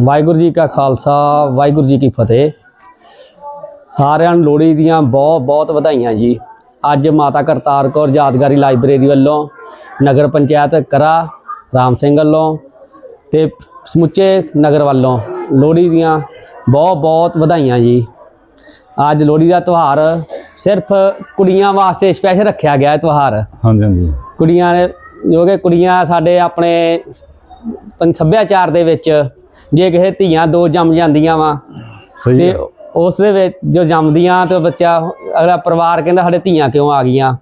ਵਾਹਿਗੁਰੂ ਜੀ ਕਾ ਖਾਲਸਾ ਵਾਹਿਗੁਰੂ ਜੀ ਕੀ ਫਤਿਹ। ਸਾਰਿਆਂ ਨੂੰ ਲੋਹੜੀ ਦੀਆਂ ਬਹੁਤ ਬਹੁਤ ਵਧਾਈਆਂ ਜੀ। ਅੱਜ ਮਾਤਾ ਕਰਤਾਰ ਕੌਰ ਯਾਦਗਾਰੀ ਲਾਇਬ੍ਰੇਰੀ ਵੱਲੋਂ ਨਗਰ ਪੰਚਾਇਤ ਕਰਾ ਰਾਮ ਸਿੰਘ ਵੱਲੋਂ ਤੇ ਸਮੁੱਚੇ ਨਗਰ ਵੱਲੋਂ ਲੋਹੜੀ ਦੀਆਂ ਬਹੁਤ ਬਹੁਤ ਵਧਾਈਆਂ ਜੀ। ਅੱਜ ਲੋਹੜੀ ਦਾ ਤਿਉਹਾਰ ਸਿਰਫ ਕੁੜੀਆਂ ਵਾਸਤੇ ਸਪੈਸ਼ਲ ਰੱਖਿਆ ਗਿਆ ਹੈ ਤਿਉਹਾਰ। ਹਾਂਜੀ ਹਾਂਜੀ। ਕੁੜੀਆਂ ਨੇ ਜੋ ਕਿ ਕੁੜੀਆਂ ਸਾਡੇ ਆਪਣੇ ਸੱਭਿਆਚਾਰ ਦੇ ਵਿੱਚ ਜੇ ਕਿਸੇ ਧੀਆਂ ਦੋ ਜੰਮ ਜਾਂਦੀਆਂ ਵਾ ਸਹੀ ਤੇ ਉਸ ਦੇ ਵਿੱਚ ਜੋ ਜੰਮਦੀਆਂ ਤੇ ਬੱਚਾ ਅਗਲਾ ਪਰਿਵਾਰ ਕਹਿੰਦਾ ਸਾਡੇ ਧੀਆਂ ਕਿਉਂ ਆ ਗਈਆਂ।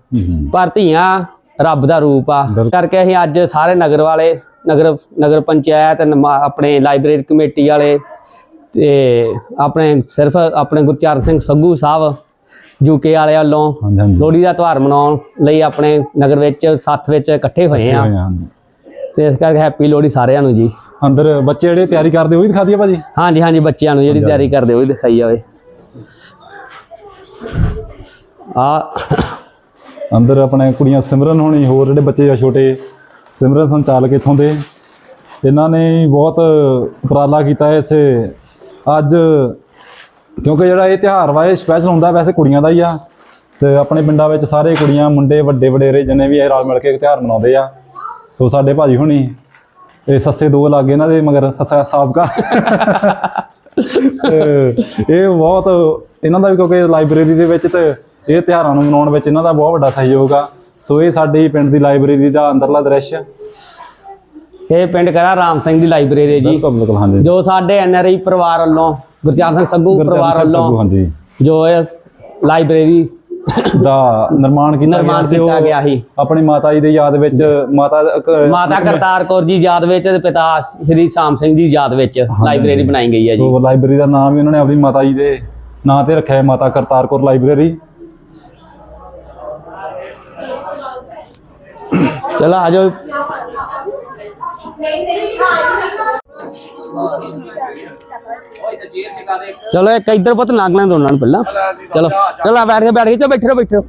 ਪਰ ਧੀਆਂ ਰੱਬ ਦਾ ਰੂਪ ਆ। ਕਰਕੇ ਅਸੀਂ ਅੱਜ ਸਾਰੇ ਨਗਰ ਵਾਲੇ ਨਗਰ ਨਗਰ ਪੰਚਾਇਤ ਆਪਣੇ ਲਾਇਬ੍ਰੇਰੀ ਕਮੇਟੀ ਵਾਲੇ ਤੇ ਆਪਣੇ ਸਿਰਫ ਆਪਣੇ ਗੁਰਚਰਨ ਸਿੰਘ ਸੰਧੂ ਸਾਹਿਬ ਯੂਕੇ ਵਾਲੇ ਵੱਲੋਂ ਲੋਹੜੀ ਦਾ ਤਿਉਹਾਰ ਮਨਾਉਣ ਲਈ ਆਪਣੇ ਨਗਰ ਵਿੱਚ ਸੱਥ ਵਿੱਚ ਇਕੱਠੇ ਹੋਏ ਆ। ਤੇ ਇਸ ਕਰਕੇ ਹੈਪੀ ਲੋਹੜੀ ਸਾਰਿਆਂ ਨੂੰ ਜੀ। ਅੰਦਰ ਬੱਚੇ ਜਿਹੜੇ ਤਿਆਰੀ ਕਰਦੇ ਉਹ ਵੀ ਦਿਖਾ ਦਈਏ ਭਾਜੀ? ਹਾਂਜੀ ਹਾਂਜੀ ਬੱਚਿਆਂ ਨੂੰ ਜਿਹੜੀ ਤਿਆਰੀ ਕਰਦੇ ਉਹ ਵੀ ਦਿਖਾਈ ਜਾਵੇ। ਆ। ਅੰਦਰ ਆਪਣੇ ਕੁੜੀਆਂ ਸਿਮਰਨ ਹੋਣੀ ਹੋਰ ਜਿਹੜੇ ਬੱਚੇ ਆ ਛੋਟੇ ਸਿਮਰਨ ਸੰਚਾਲਕ ਇੱਥੋਂ ਦੇ। ਇਹਨਾਂ ਨੇ ਬਹੁਤ ਉਪਰਾਲਾ ਕੀਤਾ ਹੈ ਇਸੇ ਅੱਜ ਕਿਉਂਕਿ ਜਿਹੜਾ ਇਹ ਤਿਉਹਾਰ ਵਾ ਇਹ ਸਪੈਸ਼ਲ ਹੁੰਦਾ ਵੈਸੇ ਕੁੜੀਆਂ ਦਾ ਹੀ ਆ। ਤੇ ਆਪਣੇ ਪਿੰਡਾਂ ਵਿੱਚ ਸਾਰੇ ਕੁੜੀਆਂ ਮੁੰਡੇ ਵੱਡੇ ਵਡੇਰੇ ਜਿੰਨੇ ਵੀ ਇਹ ਰਲ ਮਿਲ ਕੇ ਇਹ ਤਿਉਹਾਰ ਮਨਾਉਂਦੇ ਆ। ਸੋ ਸਾਡੇ ਭਾਜੀ ਹੁਣੀ ਇਹ ਸੱਸੇ ਦੋ ਲੱਗੇ ਇਹਨਾਂ ਦੇ ਮਗਰ ਸੱਸਾ ਸਾਬਕਾ। ਇਹ ਬਹੁਤ ਇਹਨਾਂ ਦਾ ਵੀ ਕਿਉਂਕਿ ਲਾਇਬ੍ਰੇਰੀ ਦੇ ਵਿੱਚ ਤੇ ਇਹ ਤਿਉਹਾਰਾਂ ਨੂੰ ਮਨਾਉਣ ਵਿੱਚ ਇਹਨਾਂ ਦਾ ਬਹੁਤ ਵੱਡਾ ਸਹਿਯੋਗ ਆ। ਸੋ ਇਹ ਸਾਡੀ ਪਿੰਡ ਦੀ ਲਾਇਬ੍ਰੇਰੀ ਦਾ ਅੰਦਰਲਾ ਦ੍ਰਿਸ਼ ਆ। ਇਹ ਪਿੰਡ ਕਰਾ ਰਾਮ ਸਿੰਘ ਦੀ ਲਾਇਬ੍ਰੇਰੀ ਹੈ ਜੀ। ਬਿਲਕੁਲ ਬਿਲਕੁਲ ਹਾਂਜੀ। ਜੋ ਸਾਡੇ ਐਨਆਰਆਈ ਪਰਿਵਾਰ ਵੱਲੋਂ ਗੁਰਚਰਨ ਸਿੰਘ ਸੰਧੂ ਪਰਿਵਾਰ ਵੱਲੋਂ ਹਾਂਜੀ। ਜੋ ਇਹ ਲਾਇਬ੍ਰੇਰੀ ਦਾ ਨਿਰਮਾਣ ਕੀਤਾ ਨਿਰਮਾਣ ਗਿਆ ਸੀ ਉਹ ਕੀਤਾ ਗਿਆ ਸੀ। ਆਪਣੀ ਮਾਤਾ ਜੀ ਦੀ ਯਾਦ ਵਿੱਚ ਮਾਤਾ ਮਾਤਾ ਕਰਤਾਰ ਕੌਰ ਜੀ ਯਾਦ ਵਿੱਚ ਤੇ ਪਿਤਾ ਸ਼੍ਰੀ ਸ਼ਾਮ ਸਿੰਘ ਜੀ ਯਾਦ ਵਿੱਚ ਲਾਇਬ੍ਰੇਰੀ ਬਣਾਈ ਗਈ ਹੈ ਜੀ। ਸੋ ਲਾਇਬ੍ਰੇਰੀ ਦਾ ਨਾਮ ਵੀ ਉਹਨਾਂ ਨੇ ਆਪਣੀ ਮਾਤਾ ਜੀ ਦੇ ਨਾਂ ਤੇ ਰੱਖਿਆ ਹੈ ਮਾਤਾ ਕਰਤਾਰ ਕੌਰ ਲਾਇਬ੍ਰੇਰੀ। ਚਲੋ ਇੱਕ ਇੱਧਰ ਪੁੱਤ ਲੰਘ ਲੈਣ ਦੋ ਉਹਨਾਂ ਨੂੰ ਪਹਿਲਾਂ ਚਲੋ ਚਲੋ ਆ ਬੈਠ ਕੇ ਬੈਠ ਕੇ ਚਲੋ ਬੈਠੇ ਰਹੋ ਬੈਠੇ ਰਹੋ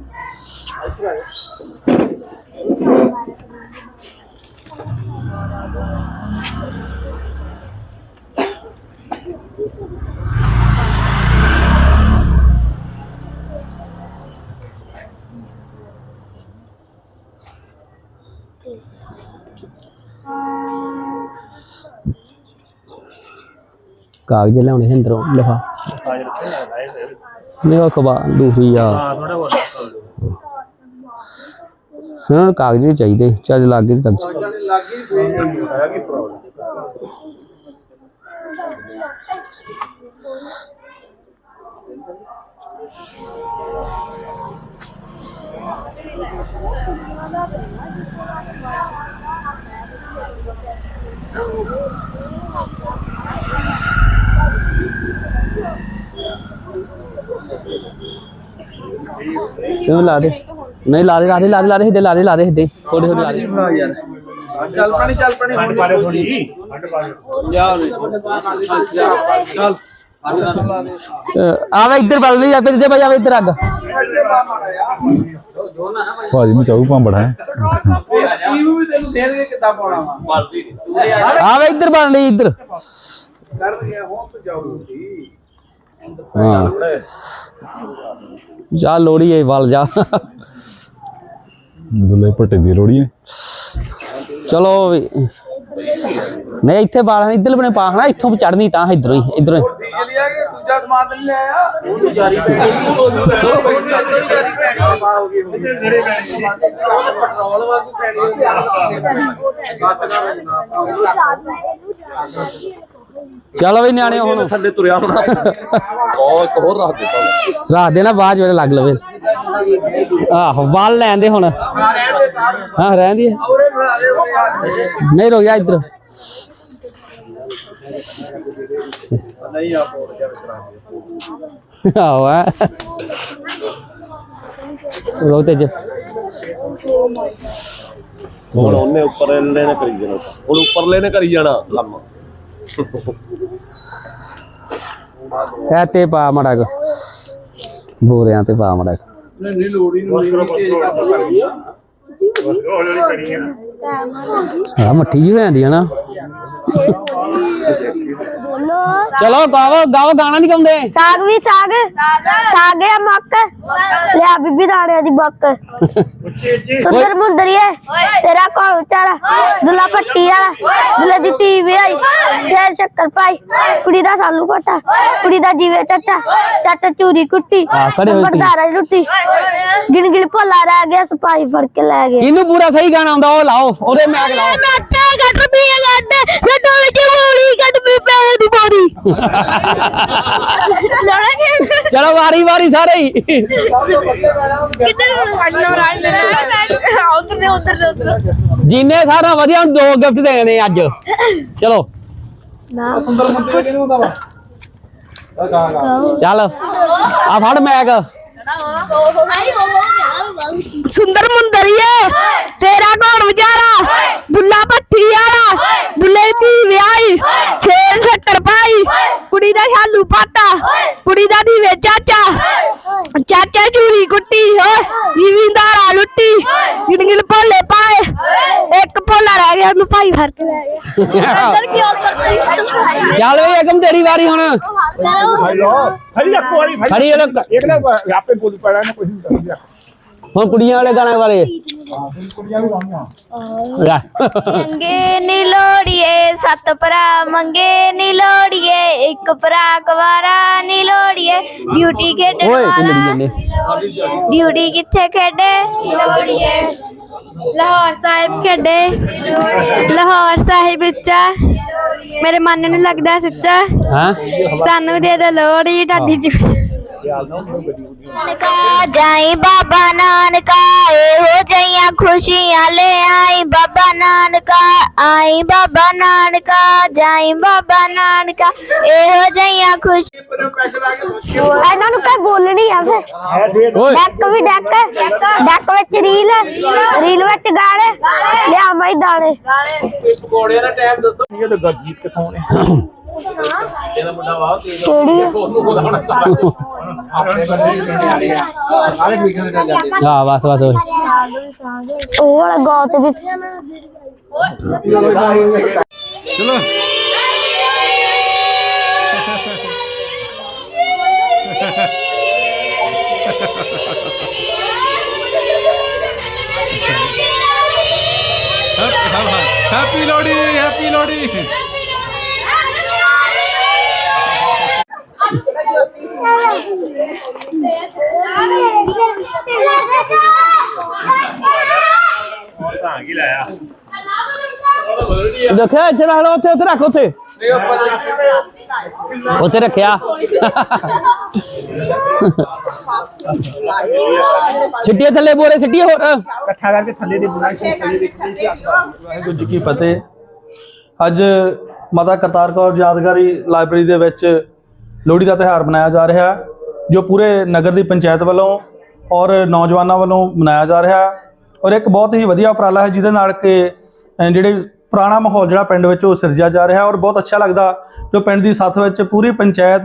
ਕਾਗਜ਼ ਲਿਆਉਣੇ ਅੰਦਰੋਂ ਲਿਖਾ ਨਹੀਂ ਉਹ ਖਬਾ ਦੂਸਰੀ ਆ। ਸੁਣ ਕਾਗਜ਼ ਵੀ ਚਾਹੀਦੇ, ਚੱਜ ਲੱਗ ਗਈ ਤੱਕ ਚਲੋ ਲਾ ਦੇ। ਨਹੀਂ ਲਾ ਦੇ ਲਾ ਦੇ ਲਾ ਦੇ ਲਾ ਦੇ ਹਿੱਦੇ ਲਾ ਦੇ ਲਾ ਦੇ ਹਿੱਦੇ। ਥੋੜੇ ਥੋੜੇ ਲਾ ਦੇ। ਚੱਲ ਪਣੀ ਚੱਲ ਪਣੀ ਹੁਣ ਥੋੜੀ ਜਾ। ਚੱਲ। ਆਵੇ ਇੱਧਰ ਬਲ ਨਹੀਂ ਆਪੇ ਦੇ ਭਾਈ ਆਵੇ ਇੱਧਰ ਅੱਗ। ਭਾਜੀ ਨੂੰ ਚਾਹੂ ਭਾਂਬੜਾ ਹੈ। ਟੀਵੀ ਵੀ ਤੈਨੂੰ ਦੇਣਗੇ ਕਿੱਦਾਂ ਪਾਉਣਾ ਵਾ? ਆਵੇ ਇੱਧਰ ਬਣ ਲਈ ਇੱਧਰ। ਕਰ ਗਿਆ ਹੁਣ ਤੂੰ ਜਾਊਗੀ। ਹਾਂ ਜਾ ਲੋੜੀ ਏ ਵੱਲ ਜਾ ਦੁੱਲੇ ਭੱਟੇ ਦੀ ਲੋੜੀ ਹੈ ਚਲੋ ਵੀ ਨਹੀਂ ਇੱਥੇ ਬਾਲ ਇੱਧਰ ਬਣੇ ਪਾਖਣਾ ਇੱਥੋਂ ਚੜਨੀ ਤਾਂ ਇਧਰੋਂ ਹੀ ਇਧਰੋਂ ਹੀ ਡੀਜੇ ਲਿਆ ਕੇ ਦੂਜਾ ਸਮਾਨ ਤਾਂ ਨਹੀਂ ਲਿਆਇਆ ਚਲੋ ਵੀ ਨਿਆਣੇ ਹੁਣ ਥੱਲੇ ਤੁਰਿਆ ਹੋਣਾ। ਉਹ ਇੱਕ ਹੋਰ ਰੱਖ ਦਿੱਤਾ। ਰਾਤ ਦੇ ਨਾ ਬਾਅਦ ਜਿਹੜੇ ਲੱਗ ਲਵੇ। ਆਹੋ ਵੱਲ ਲੈਣ ਦੇ ਹੁਣ। ਹਾਂ ਰਹਿਣ ਦੀ। ਨਹੀਂ ਰੋ ਗਿਆ ਇੱਧਰ। ਨਹੀਂ ਆ ਪੋੜ ਜਾ ਵਿਚਾਰਾ ਆਹੋ ਆ ਰੋ ਤੇ ਹੁਣ ਉਹਨੇ ਉੱਪਰ ਲੈ ਨੇ ਕਰੀ ਜਾਣਾ। ਹੁਣ ਉੱਪਰਲੇ ਨੇ ਕਰੀ ਜਾਣਾ ਕੰਮ। ਇਹ ਤੇ ਪਾ ਮੜਾ ਕੋ ਬੋਰਿਆਂ ਤੇ ਪਾ ਮੜਾ ਨਹੀਂ ਨਹੀਂ ਲੋੜੀ ਨੂੰ ਨਹੀਂ ਆ ਮੱਠੀ ਜੀ ਹੋ ਜਾਂਦੀ ਆ ਨਾ। ਚਲੋ ਗਾਵੋ ਗਾਵੋ ਗਾਣਾ ਨਹੀਂ ਗਾਉਂਦੇ। ਸਾਗ ਵੀ ਸਾਗ। ਸਾਗ ਆ ਮੱਕ। ਲਿਆ ਬੀਬੀ ਦਾਣਿਆਂ ਦੀ ਬੱਕ ਸੁੰਦਰ ਮੁੰਦਰੀਏ ਤੇਰਾ ਕੋਲ ਚਾਰਾ। ਦੁੱਲਾ ਪੱਟੀ ਵਾਲਾ। ਦੁੱਲੇ ਦੀ ਟੀਵੀ ਆਈ ਸ਼ੇਰ ਸ਼ੱਕਰ ਪਾਈ। ਕੁੜੀ ਦਾ ਸਾਲੂ ਪਟਾ। ਕੁੜੀ ਦਾ ਜੀਵੇ ਚਾਚਾ। ਚਾਚਾ ਚੂਰੀ ਕੁੱਟੀ। ਹਾਂ। ਬਰਦਾਰਾ ਲੁੱਟੀ ਗਿਣ ਗਿਣ ਭੋਲਾ ਰਹਿ ਗਿਆ ਸਿਪਾਹੀ ਫੜ ਕੇ ਲੈ ਗਏ ਇਹਨੂੰ ਪੂਰਾ ਸਹੀ ਗਾਣਾ ਆਉਂਦਾ ਉਹ ਲਾਓ ਉਹਦੇ ਮੈਚ ਲਾਓ। ਗੱਡ ਵੀ ਗੱਡ ਛੱਡੋ ਵਿੱਚ ਮੂਲੀ ਗੱਡ ਵੀ ਪੈਸੇ ਦੀ ਬੋਰੀ ਲੋੜਾ ਕਿ ਚਲੋ ਵਾਰੀ ਵਾਰੀ ਸਾਰੇ ਹੀ। ਕਿੱਧਰ ਨੰਬਰ ਆ ਉਧਰ ਦੇ ਉਧਰ ਦੇ ਉਧਰ ਜਿੰਨੇ ਸਾਰਾ ਵਧੀਆ ਨੂੰ ਦੋ ਗਿਫਟ ਦੇਣੇ ਅੱਜ। ਚਲੋ। ਸੁੰਦਰ ਮੁੰਡੇ ਕਿਹਨੂੰ ਹੁੰਦਾ ਵਾ ਚੱਲ। ਆ ਫੜ ਮੈਕ ਸੁੰਦਰ ਮੁੰਦਰੀਏ ਤੇਰਾ ਘਰ ਵਿਚਾਰਾ ਦੁੱਲਾ ਭੱਠੀ ਵਾਲਾ ਦੁੱਲੇ ਦੀ ਵਿਆਹੀ ਛੇਲ ਸੱਤਰ ਪਾਈ ਕੁੜੀ ਦਾ ਛਾਲੂ ਪਾਤਾ ਕੁੜੀ ਦਾ ਦੀਵੇ ਚਾਚਾ ਚਾਚਾ ਚੂਰੀ ਕੁੱਟੀ ਹੋ ਜੀਵਿੰਦਾਰਾ ਲੁੱਟੀ ਗਿਣਗਿਲ ਭੋਲੇ ਪਾਏ ਇੱਕ ਭੋਲਾ ਰਹਿ ਗਿਆ ਉਹਨੂੰ ਭਾਈ ਫੜ ਕੇ ਲੈ ਗਿਆ ਅੰਦਰ ਕੀ ਹੁੰਦਾ ਚੱਲ ਵੀ ਏਕਮ ਤੇਰੀ ਵਾਰੀ ਹੁਣ ਫੜੀ ਇੱਕ ਵਾਰੀ ਫੜੀ ਖੜੀ ਇਹ ਇੱਕ ਨਾ ਆਪੇ ਬੋਲ ਪੜਾ ਨਾ ਕੁਝ ਨਹੀਂ ਹੁਣ ਕੁੜੀਆਂ ਵਾਲੇ ਗਾਣੇ ਬਾਰੇ। ਲੈ। ਮੰਗੇ ਨੀ ਲੋੜੀਏ ਸੱਤ ਭਰਾ ਮੰਗੇ ਨੀ ਲੋੜੀਏ ਇੱਕ ਭਰਾ ਕੁਵਾਰਾ ਨੀ ਲੋੜੀਏ। ਡਿਊਟੀ ਖੇਡਣ ਓਏ ਤੂੰ ਲੜੀ ਵਾਲਾ ਜਾਂਦੇ? ਡਿਊਟੀ ਕਿੱਥੇ ਖੇਡੇ? ਲੋੜੀਏ। ਲਾਹੌਰ ਸਾਹਿਬ ਖੇਡੇ। ਲਾਹੌਰ ਸਾਹਿਬ ਉੱਚਾ। ਮੇਰੇ ਮਨ ਨੂੰ ਲੱਗਦਾ ਸੱਚਾ। ਹਾਂ? ਸਾਨੂੰ ਦੇ ਦੇ ਲੋੜੀ ਢਾਡੀ ਜੀ। ਨਾਨਕਾ ਜਾਈ ਬਾਬਾ ਨਾਨਕਾ ਇਹੋ ਜਈਆਂ ਖੁਸ਼ੀਆਂ ਲੈ ਆਈ ਬਾਬਾ ਨਾਨਕਾ ਆਈ ਬਾਬਾ ਨਾਨਕਾ ਜਾਈ ਬਾਬਾ ਨਾਨਕਾ ਇਹੋ ਜਈਆਂ ਖੁਸ਼ ਇਹਨਾਂ ਨੂੰ ਕਹ ਬੋਲਣੀ ਆ ਫੇ ਓਏ। ਡੱਕ ਵੀ ਡੱਕ ਡੱਕ ਵਿੱਚ ਰੀਲ ਰੀਲ ਵਿੱਚ ਗਾਣੇ ਲਿਆ ਮੈਂ ਦਾਣੇ। ਪਕੌੜਿਆਂ ਦਾ ਟਾਈਮ ਦੱਸੋ। ਇਹ ਤਾਂ ਗਰਜੀਤ ਕਿਥੋਂ ਨੇ ਇਹਦਾ ਮੁੰਡਾ ਵਾਹ ਤੇਜ਼ ਕਿਹੜੀ? ਆਪਣੇ ਬੰਦੇ ਹੀ ਪਿੰਡ ਵਾਲੇ ਆ। ਸਾਰੇ ਵੀਕਐਂਡ ਤੇ ਜਾਂਦੇ ਆ। ਬਸ ਬਸ ਉਹ ਵਾਲਾ ਗੌਤ ਦੀ ਚਲੋ। ਹੈਪੀ ਲੋਹੜੀ ਹੈਪੀ ਲੋਹੜੀ ਦੇਖਿਆ ਇੱਥੇ ਰੱਖ ਲਓ ਉੱਥੇ ਉੱਥੇ ਰੱਖ ਉੱਥੇ। ਉੱਥੇ ਰੱਖਿਆ। ਛਿੱਟੀਆਂ ਥੱਲੇ ਬੋਰੇ ਛਿੱਟੀਆਂ ਹੋਰ। ਇਕੱਠਾ ਕਰਕੇ ਥੱਲੇ ਦੀ ਬੁਣਾ ਕੇ ਵਾਹਿਗੁਰੂ ਜੀ ਕੀ ਫਤਿਹ। ਅੱਜ ਮਾਤਾ ਕਰਤਾਰ ਕੌਰ ਯਾਦਗਾਰੀ ਲਾਇਬ੍ਰੇਰੀ ਦੇ ਵਿੱਚ ਲੋਹੜੀ ਦਾ ਤਿਉਹਾਰ ਮਨਾਇਆ ਜਾ ਰਿਹਾ ਜੋ ਪੂਰੇ ਨਗਰ ਦੀ ਪੰਚਾਇਤ ਵੱਲੋਂ ਔਰ ਨੌਜਵਾਨਾਂ ਵੱਲੋਂ ਮਨਾਇਆ ਜਾ ਰਿਹਾ ਔਰ ਇੱਕ ਬਹੁਤ ਹੀ ਵਧੀਆ ਉਪਰਾਲਾ ਹੈ, ਜਿਹਦੇ ਨਾਲ ਕਿ ਜਿਹੜੇ ਪੁਰਾਣਾ ਮਾਹੌਲ ਜਿਹੜਾ ਪਿੰਡ ਵਿੱਚ ਉਹ ਸਿਰਜਿਆ ਜਾ ਰਿਹਾ ਔਰ ਬਹੁਤ ਅੱਛਾ ਲੱਗਦਾ ਜੋ ਪਿੰਡ ਦੀ ਸੱਥ ਵਿੱਚ ਪੂਰੀ ਪੰਚਾਇਤ,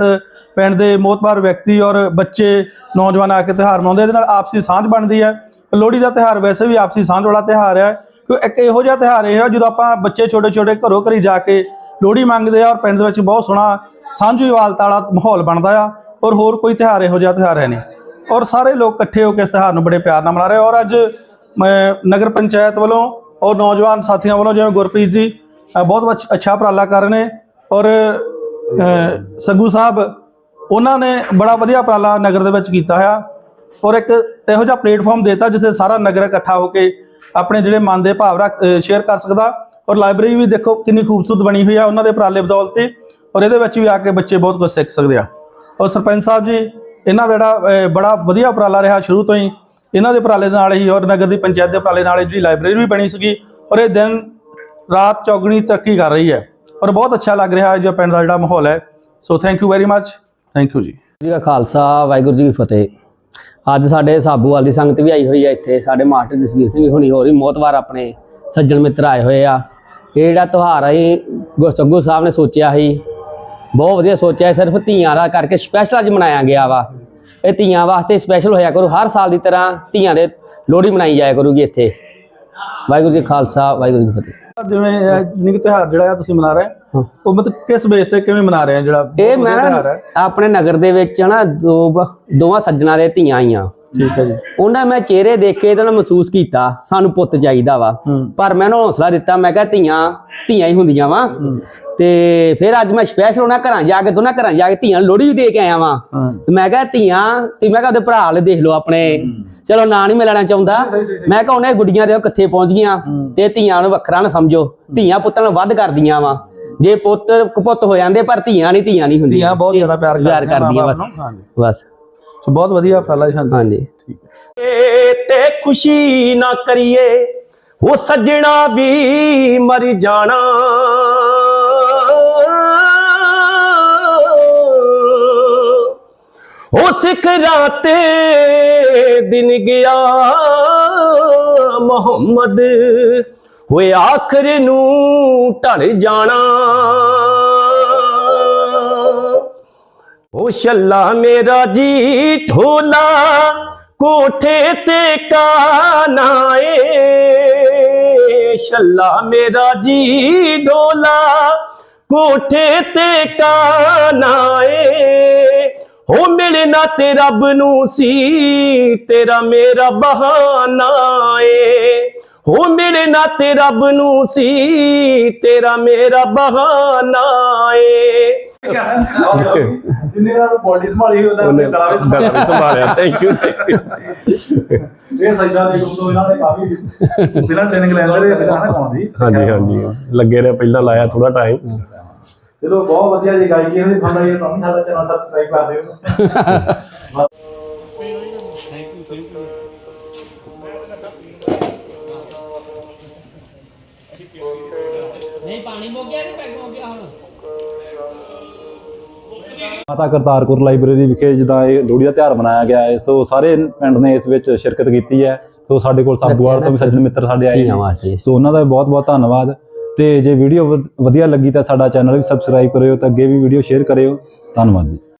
ਪਿੰਡ ਦੇ ਮੋਤਬਾਰ ਵਿਅਕਤੀ ਔਰ ਬੱਚੇ, ਨੌਜਵਾਨ ਆ ਕੇ ਤਿਉਹਾਰ ਮਨਾਉਂਦੇ ਇਹਦੇ ਨਾਲ ਆਪਸੀ ਸਾਂਝ ਬਣਦੀ ਹੈ। ਲੋਹੜੀ ਦਾ ਤਿਉਹਾਰ ਵੈਸੇ ਵੀ ਆਪਸੀ ਸਾਂਝ ਵਾਲਾ ਤਿਉਹਾਰ ਹੈ ਕਿ ਇੱਕ ਇਹੋ ਜਿਹਾ ਤਿਉਹਾਰ ਇਹ ਹੈ ਜਦੋਂ ਆਪਾਂ ਬੱਚੇ ਛੋਟੇ ਛੋਟੇ ਘਰੋਂ ਘਰੀ ਜਾ ਕੇ ਲੋਹੜੀ ਮੰਗਦੇ ਆ ਔਰ ਪਿੰਡ ਦੇ ਵਿੱਚ ਬਹੁਤ ਸੋਹਣਾ ਸਾਂਝੀ ਵਾਲਤਾ ਵਾਲਾ ਮਾਹੌਲ ਬਣਦਾ ਆ ਔਰ ਹੋਰ ਕੋਈ ਤਿਉਹਾਰ ਇਹੋ ਜਿਹਾ ਤਿਉਹਾਰ ਹੈ ਨਹੀਂ। ਔਰ ਸਾਰੇ ਲੋਕ ਇਕੱਠੇ ਹੋ ਕੇ ਇਸ ਤਿਉਹਾਰ ਨੂੰ ਬੜੇ ਪਿਆਰ ਨਾਲ ਮਨਾ ਰਹੇ ਔਰ ਅੱਜ ਮੈਂ ਨਗਰ ਪੰਚਾਇਤ ਵੱਲੋਂ ਔਰ ਨੌਜਵਾਨ ਸਾਥੀਆਂ ਵੱਲੋਂ ਜਿਵੇਂ ਗੁਰਪ੍ਰੀਤ ਜੀ ਬਹੁਤ ਅੱਛ- ਅੱਛਾ ਉਪਰਾਲਾ ਕਰ ਰਹੇ ਨੇ। ਔਰ ਅ, ਸੱਗੂ ਸਾਹਿਬ ਉਹਨਾਂ ਨੇ ਬੜਾ ਵਧੀਆ ਉਪਰਾਲਾ ਨਗਰ ਦੇ ਵਿੱਚ ਕੀਤਾ ਹੋਇਆ। ਔਰ ਇੱਕ ਇਹੋ ਜਿਹਾ ਪਲੇਟਫਾਰਮ ਦਿੱਤਾ ਜਿੱਥੇ ਸਾਰਾ ਨਗਰ ਇਕੱਠਾ ਹੋ ਕੇ ਆਪਣੇ ਜਿਹੜੇ ਮਨ ਦੇ ਭਾਵ ਰੱਖ ਸ਼ੇਅਰ ਕਰ ਸਕਦਾ। ਔਰ ਲਾਇਬ੍ਰੇਰੀ ਵੀ ਦੇਖੋ ਕਿੰਨੀ ਖੂਬਸੂਰਤ ਬਣੀ ਹੋਈ ਆ ਉਹਨਾਂ ਦੇ ਉਪਰਾਲੇ ਬਦੌਲਤ ਤੇ ਔਰ ਇਹਦੇ ਵਿੱਚ ਵੀ ਆ ਕੇ ਬੱਚੇ ਬਹੁਤ ਕੁਝ ਸਿੱਖ ਸਕਦੇ ਆ। ਔਰ ਸਰਪੰਚ ਸਾਹਿਬ ਜੀ, ਇਹਨਾਂ ਦਾ ਜਿਹੜਾ ਬੜਾ ਵਧੀਆ ਉਪਰਾਲਾ ਰਿਹਾ ਸ਼ੁਰੂ ਤੋਂ ਹੀ। ਇਹਨਾਂ ਦੇ ਉਪਰਾਲੇ ਦੇ ਨਾਲ ਹੀ ਔਰ ਨਗਰ ਦੀ ਪੰਚਾਇਤ ਦੇ ਉਪਰਾਲੇ ਨਾਲ ਜਿਹੜੀ ਲਾਇਬ੍ਰੇਰੀ ਵੀ ਬਣੀ ਸੀਗੀ। ਔਰ ਇਹ ਦਿਨ ਰਾਤ ਚੌਗਣੀ ਤਰੱਕੀ ਕਰ ਰਹੀ ਹੈ। ਔਰ ਬਹੁਤ ਅੱਛਾ ਲੱਗ ਰਿਹਾ ਹੈ ਜੋ ਪਿੰਡ ਦਾ ਜਿਹੜਾ ਮਾਹੌਲ ਹੈ। So thank you very much thank you ਜੀ। ਜੀ ਕਾ ਖਾਲਸਾ, ਵਾਹਿਗੁਰੂ ਜੀ ਕੀ ਫਤਿਹ। ਅੱਜ ਸਾਡੇ ਸਾਬੂਵਾਲ ਦੀ ਸੰਗਤ ਵੀ ਆਈ ਹੋਈ ਹੈ ਇੱਥੇ। ਸਾਡੇ ਮਾਸਟਰ ਜਸਵੀਰ ਸਿੰਘ ਹੁਣੀ ਹੋਰ ਵੀ ਮੋਤਵਾਰ ਆਪਣੇ ਸੱਜਣ ਮਿੱਤਰ ਆਏ ਹੋਏ ਆ। ਇਹ ਜਿਹੜਾ ਤਿਉਹਾਰ ਅਸੀਂ ਗੁਰਸੱਗੂ ਸਾਹਿਬ ਨੇ ਸੋਚਿਆ ਸੀ ਬਹੁਤ ਵਧੀਆ ਸੋਚਿਆ ਸਿਰਫ ਧੀਆਂ ਦਾ ਕਰਕੇ ਸਪੈਸ਼ਲ ਅੱਜ ਮਨਾਇਆ ਗਿਆ ਵਾ। ਇਹ ਧੀਆਂ ਵਾਸਤੇ ਸਪੈਸ਼ਲ ਹੋਇਆ ਕਰੂ ਹਰ ਸਾਲ ਦੀ ਤਰ੍ਹਾਂ ਧੀਆਂ ਦੇ ਲੋਹੜੀ ਮਨਾਈ ਜਾਇਆ ਕਰੂਗੀ ਇੱਥੇ। ਵਾਹਿਗੁਰੂ ਜੀ ਕਾ ਖਾਲਸਾ ਵਾਹਿਗੁਰੂ ਜੀ ਕੀ ਫਤਿਹ। ਜਿਵੇਂ ਨਿਕ ਤਿਉਹਾਰ ਜਿਹੜਾ ਆ ਤੁਸੀਂ ਮਨਾ ਰਹੇ ਹਾਂ। ਉਹ ਮਤਲਬ ਕਿਸ ਬੇਸ ਤੇ ਕਿਵੇਂ ਮਨਾ ਰਹੇ ਆ ਜਿਹੜਾ ਇਹ ਮੈਂ ਆਪਣੇ ਨਗਰ ਦੇ ਵਿੱਚ ਨਾ ਦੋ ਦੋਵਾਂ ਸੱਜਣਾ ਦੇ ਧੀਆਂ ਆਈਆਂ। ਠੀਕ ਹੈ ਜੀ। ਉਹਨਾਂ ਮੈਂ ਚਿਹਰੇ ਦੇਖੇ ਤਾਂ ਮਹਿਸੂਸ ਕੀਤਾ ਸਾਨੂੰ ਪੁੱਤ ਚਾਹੀਦਾ ਵਾ। ਪਰ ਮੈਂ ਉਹਨੂੰ ਹੌਸਲਾ ਦਿੱਤਾ ਮੈਂ ਕਿਹਾ ਧੀਆਂ ਧੀਆਂ ਹੀ ਹੁੰਦੀਆਂ ਵਾ। ਤੇ ਫਿਰ ਅੱਜ ਮੈਂ ਸਪੈਸ਼ਲ ਉਹਨਾਂ ਘਰਾਂ ਜਾ ਕੇ ਦੋਨਾਂ ਘਰਾਂ ਜਾ ਕੇ ਧੀਆਂ ਨੂੰ ਲੋਹੜੀ ਵੀ ਦੇ ਕੇ ਆਇਆ ਵਾਂ। ਤੇ ਮੈਂ ਕਿਹਾ ਧੀਆਂ ਤੇ ਮੈਂ ਕਿਹਾ ਉਹਦੇ ਭਰਾ ਵਾਲੇ ਦੇਖ ਲਓ ਆਪਣੇ। ਚਲੋ ਨਾਂ ਨਹੀਂ ਮਿਲਣਾ ਚਾਹੁੰਦਾ ਮੈਂ ਕਿਹਾ ਉਹਨੇ ਗੁੱਡੀਆਂ ਦੇ ਉਹ ਕਿੱਥੇ ਪਹੁੰਚ ਗਈਆਂ। ਤੇ ਧੀਆਂ ਨੂੰ ਵੱਖਰਾ ਨਾ ਸਮਝੋ। ਧੀਆਂ ਪੁੱਤਾਂ ਨੂੰ ਵੱਧ ਕਰਦੀਆਂ ਵਾ। ਜੇ ਪੁੱਤ ਪੁੱਤ ਹੋ ਜਾਂਦੇ ਪਰ ਧੀਆਂ ਨਹੀਂ ਧੀਆਂ ਨਹੀਂ ਹੁੰਦੀਆਂ। ਧੀਆਂ ਬਹੁਤ ਜ਼ਿਆਦਾ ਪਿਆਰ ਪਿਆਰ ਕਰਦੀਆਂ ਬਸ। ਬਸ। ਸੋ ਬਹੁਤ ਵਧੀਆ ਜੀ ਸ਼ਾਂਤੀ। ਹਾਂਜੀ। ਤੇ ਖੁਸ਼ੀ ਨਾ ਕਰੀਏ ਉਹ ਸੱਜਣਾ ਵੀ ਮਰ ਜਾਣਾ। ਉਹ ਸਿੱਖ ਰਾਤੇ ਦਿਨ ਗਿਆ ਮੁਹੰਮਦ। ਹੋਏ ਆਖਰ ਨੂੰ ਢਲ ਜਾਣਾ। ਉਹ ਛੱਲਾ ਮੇਰਾ ਜੀ ਢੋਲਾ ਕੋਠੇ ਤੇ ਕਾਨਾ ਏ ਛੱਲਾ ਮੇਰਾ ਜੀ ਢੋਲਾ ਕੋਠੇ ਤੇ ਕਾਨਾ ਏ ਹੋ ਮਿਲਣਾ ਤੇ ਰੱਬ ਨੂੰ ਸੀ ਤੇਰਾ ਮੇਰਾ ਬਹਾਨਾ ਏ। ਹੋ ਮਿਲਣਾ ਤੇ ਰੱਬ ਨੂੰ ਸੀ ਤੇਰਾ ਮੇਰਾ ਬਹਾਨਾ ਏ। ਜਿੰਨੇ ਨਾਲ ਬੋਡੀ ਸੰਭਾਲੀ ਉਹਨਾਂ ਉਹਨੇ ਗਲਾ ਵੀ ਸੰਭਾਲਿਆ। ਥੈਂਕ ਯੂ ਇਹ ਸਜਦਾ ਦੇ ਗੁਰੂ ਤੋਂ ਇਹਨਾਂ ਨੇ ਕਾਫੀ ਬਿਨਾਂ ਟ੍ਰੇਨਿੰਗ ਲੈਂਦੇ ਰਹੇ ਗਾਉਣ ਦੀ ਹਾਂਜੀ ਹਾਂਜੀ। ਲੱਗੇ ਰਹੇ ਪਹਿਲਾਂ ਲਾਇਆ ਥੋੜਾ ਟਾਈਮ ਚਲੋ ਬਹੁਤ ਵਧੀਆ ਜੀ ਗਾਇਕੀ ਹੋਣੀ ਤੁਹਾਡਾ ਇਹ ਤੁਹਾਨੂੰ ਸਾਡਾ ਚੈਨਲ ਸਬਸਕ੍ਰਾਈਬ ਕਰ ਦਿਓ। ਮਾਤਾ ਕਰਤਾਰਪੁਰ ਲਾਇਬ੍ਰੇਰੀ ਵਿਖੇ ਜਿੱਦਾਂ ਇਹ ਲੋਹੜੀ ਦਾ ਤਿਉਹਾਰ ਮਨਾਇਆ ਗਿਆ ਹੈ ਸੋ ਸਾਰੇ ਪਿੰਡ ਨੇ ਇਸ ਵਿੱਚ ਸ਼ਿਰਕਤ ਕੀਤੀ ਹੈ। ਸੋ ਸਾਡੇ ਕੋਲ ਸਾਬੂਵਾਲ ਤੋਂ ਵੀ ਸੱਜਣ ਮਿੱਤਰ ਸਾਡੇ ਆਏ ਨੇ। ਸੋ ਉਹਨਾਂ ਦਾ ਬਹੁਤ ਬਹੁਤ ਧੰਨਵਾਦ। ਤੇ ਜੇ ਵੀਡੀਓ ਵਧੀਆ ਲੱਗੀ ਤਾਂ ਸਾਡਾ ਚੈਨਲ ਵੀ ਸਬਸਕ੍ਰਾਈਬ ਕਰਿਓ ਤੇ ਅੱਗੇ ਵੀ ਵੀਡੀਓ ਸ਼ੇਅਰ ਕਰਿਓ। ਧੰਨਵਾਦ ਜੀ।